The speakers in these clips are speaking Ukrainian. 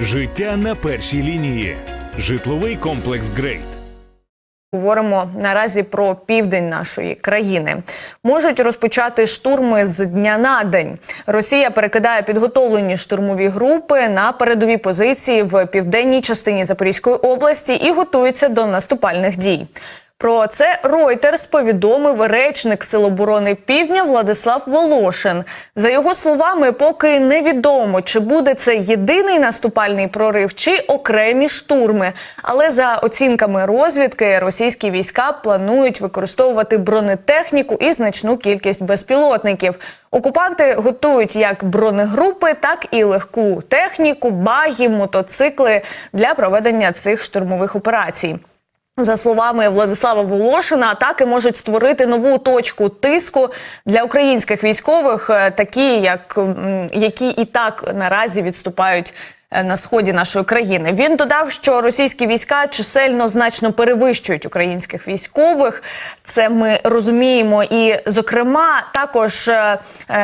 Життя на першій лінії. Житловий комплекс Грейт. Говоримо наразі про південь нашої країни. Можуть розпочати штурми з дня на день. Росія перекидає підготовлені штурмові групи на передові позиції в південній частині Запорізької області і готується до наступальних дій. Про це Reuters повідомив речник Сил оборони Півдня Владислав Волошин. За його словами, поки невідомо, чи буде це єдиний наступальний прорив, чи окремі штурми. Але за оцінками розвідки, російські війська планують використовувати бронетехніку і значну кількість безпілотників. Окупанти готують як бронегрупи, так і легку техніку, баги, мотоцикли для проведення цих штурмових операцій. За словами Владислава Волошина, атаки можуть створити нову точку тиску для українських військових, е, такі як які і так наразі відступають. е, На сході нашої країни він додав, що російські війська чисельно значно перевищують українських військових. Це ми розуміємо. І, зокрема, також е,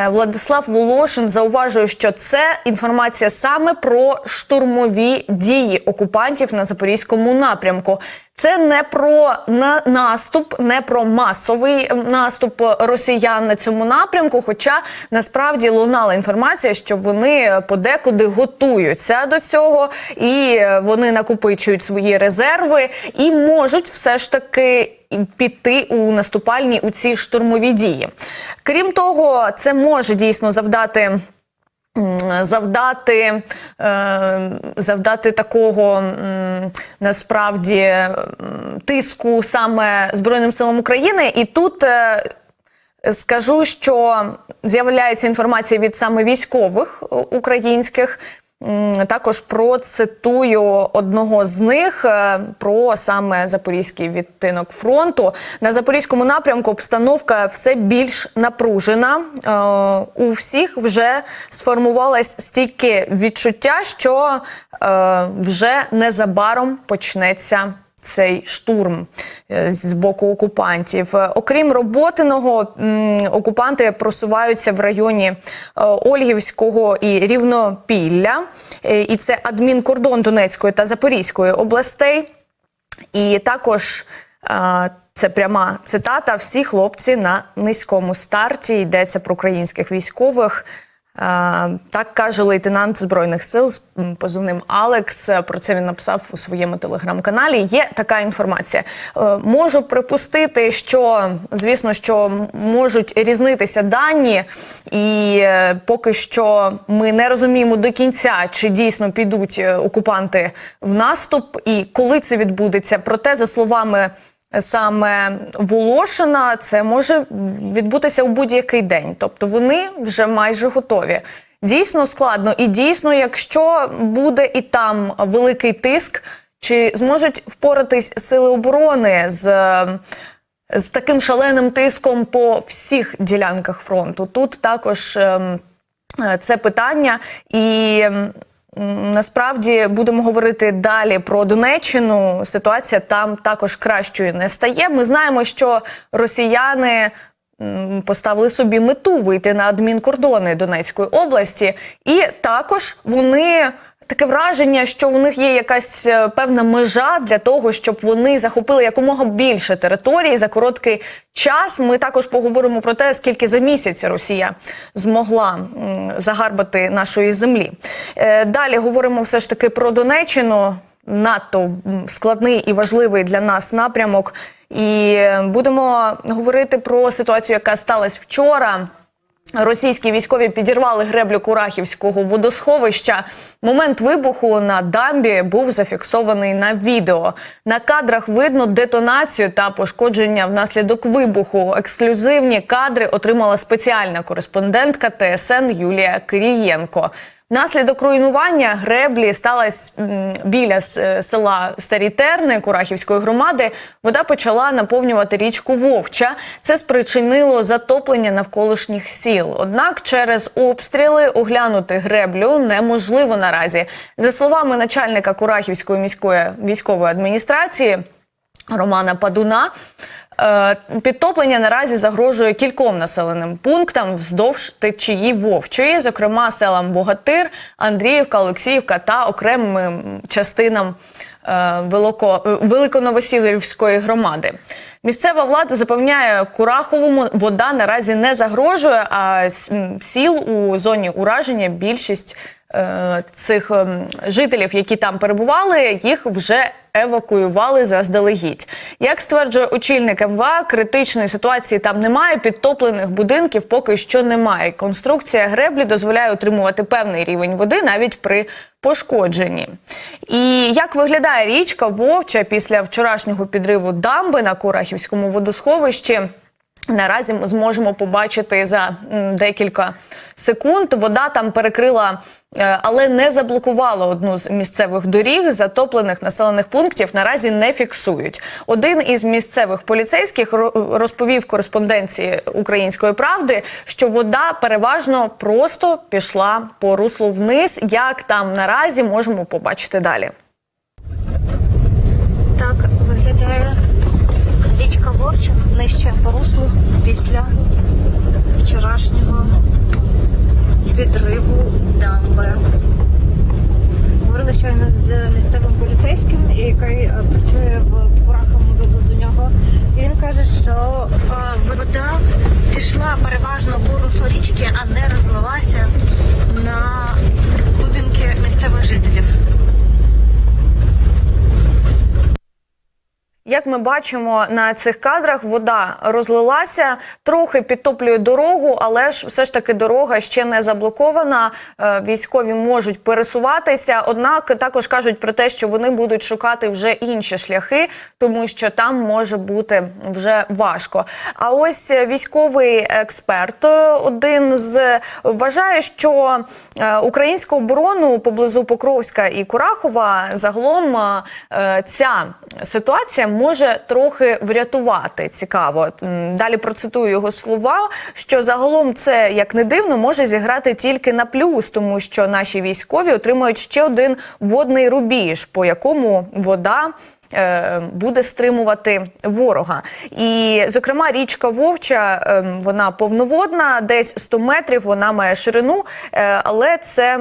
Владислав Волошин зауважує, що це інформація саме про штурмові дії окупантів на запорізькому напрямку. Це не про на- наступ, не про масовий наступ росіян на цьому напрямку. Хоча насправді лунала інформація, що вони подекуди готуються до цього, і е, вони накопичують свої резерви і можуть все ж таки. Піти у наступальні у ці штурмові дії. Крім того, це може дійсно завдати завдати, е, завдати такого насправді тиску саме Збройним силам України. І тут е, скажу, що з'являється інформація від саме військових е, українських. Також процитую одного з них е, про саме запорізький відтинок фронту. На запорізькому напрямку обстановка все більш напружена. Е, У всіх вже сформувалось стільки відчуття, що е, вже незабаром почнеться цей штурм е, з боку окупантів. Е, Окрім роботиного, окупанти просуваються в районі е, Ольгівського і Рівнопілля, і це адмінкордон Донецької та Запорізької областей. І також це пряма цитата: всі хлопці на низькому старті. Йдеться про українських військових. Так каже лейтенант збройних сил з позивним Алекс. Про це він написав у своєму телеграм-каналі. Є така інформація. Е, Можу припустити, що звісно, що можуть різнитися дані, і е, поки що ми не розуміємо до кінця, чи дійсно підуть е, окупанти в наступ, і коли це відбудеться. Проте, за словами саме Волошина, це може відбутися у будь-який день. Тобто вони вже майже готові. Дійсно складно, і дійсно, якщо буде і там великий тиск, чи зможуть впоратись сили оборони з, з таким шаленим тиском по всіх ділянках фронту? Тут також ем, е, це питання і. Насправді будемо говорити далі про Донеччину. Ситуація там також кращою не стає. Ми знаємо, що росіяни поставили собі мету вийти на адмінкордони Донецької області, і також вони. Таке враження, що в них є якась е, певна межа для того, щоб вони захопили якомога більше території за короткий час. Ми також поговоримо про те, скільки за місяць Росія змогла загарбати нашої землі. Е, Далі говоримо все ж таки про Донеччину. Надто складний і важливий для нас напрямок. І е, будемо говорити про ситуацію, яка сталася вчора. Російські військові підірвали греблю Курахівського водосховища. Момент вибуху на дамбі був зафіксований на відео. На кадрах видно детонацію та пошкодження внаслідок вибуху. Ексклюзивні кадри отримала спеціальна кореспондентка ТСН Юлія Кирієнко. Внаслідок руйнування греблі сталася біля е, села Старі Терни Курахівської громади. Вода почала наповнювати річку Вовча. Це спричинило затоплення навколишніх сіл. Однак через обстріли оглянути греблю неможливо наразі. За словами начальника Курахівської міської військової адміністрації Романа Падуна. Е, Підтоплення наразі загрожує кільком населеним пунктам вздовж течії Вовчої, зокрема селам Богатир, Андріївка, Олексіївка та окремим частинам е, Велико, Великоновосілівської громади. Місцева влада запевняє, Кураховому вода наразі не загрожує, а сіл у зоні ураження більшість е, цих жителів, які там перебували, їх вже евакуювали заздалегідь. Як стверджує очільник МВА, критичної ситуації там немає. Підтоплених будинків поки що немає. Конструкція греблі дозволяє утримувати певний рівень води навіть при пошкодженні. І як виглядає річка Вовча після вчорашнього підриву дамби на Курахівському водосховищі? Наразі ми зможемо побачити за декілька секунд. Вода там перекрила, е, але не заблокувала одну з місцевих доріг. Затоплених населених пунктів наразі не фіксують. Один із місцевих поліцейських розповів кореспонденції Української правди, що вода переважно просто пішла по руслу вниз. Як там наразі можемо побачити далі. Так виглядає Вовча нижче по руслу після вчорашнього підриву дамби. Говорили щойно з місцевим поліцейським, який е, працює в Кураховому поблизу нього. Він каже, що е, вода пішла переважно по руслу річки, а не розлилася на будинки місцевих жителів. Як ми бачимо на цих кадрах, вода розлилася, трохи підтоплює дорогу, але ж все ж таки дорога ще не заблокована. Е, Військові можуть пересуватися. Однак також кажуть про те, що вони будуть шукати вже інші шляхи, тому що там може бути вже важко. А ось військовий експерт, е, один з вважає, що е, українську оборону поблизу Покровська і Курахова загалом ця ситуація може трохи врятувати. Цікаво. Далі процитую його слова, що загалом це як не дивно може зіграти тільки на плюс, тому що наші військові отримують ще один водний рубіж, по якому вода. е, Буде стримувати ворога, і зокрема річка Вовча, е, вона повноводна, десь 100 метрів. Вона має ширину, е, але це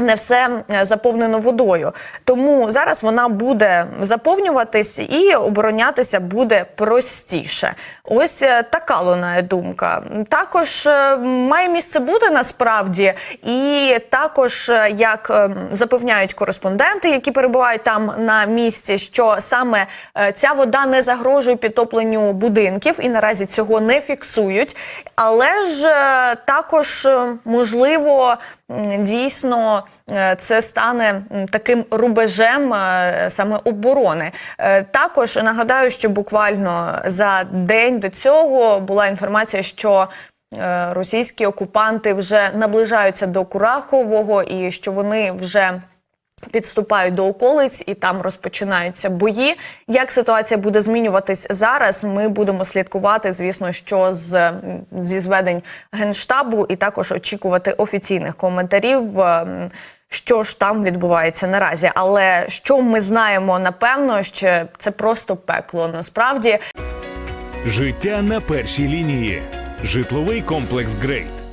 не все заповнено водою. Тому зараз вона буде заповнюватись і оборонятися буде простіше. Ось е, така лунає думка. Також е, має місце бути насправді, і також, е, як запевняють кореспонденти, які перебувають там на місці, що саме ця вода не загрожує підтопленню будинків, і наразі цього не фіксують. Але ж також можливо дійсно це стане таким рубежем е, саме оборони. Е, Також нагадаю, що буквально за день до цього була інформація, що е, російські окупанти вже наближаються до Курахового і що вони вже. Підступають до околиць і там розпочинаються бої. Як ситуація буде змінюватись зараз? Ми будемо слідкувати, звісно, що з зі зведень генштабу, і також очікувати офіційних коментарів. ем, Що ж там відбувається наразі, але що ми знаємо напевно, що це просто пекло. Насправді Життя на першій лінії. Житловий комплекс Грейт.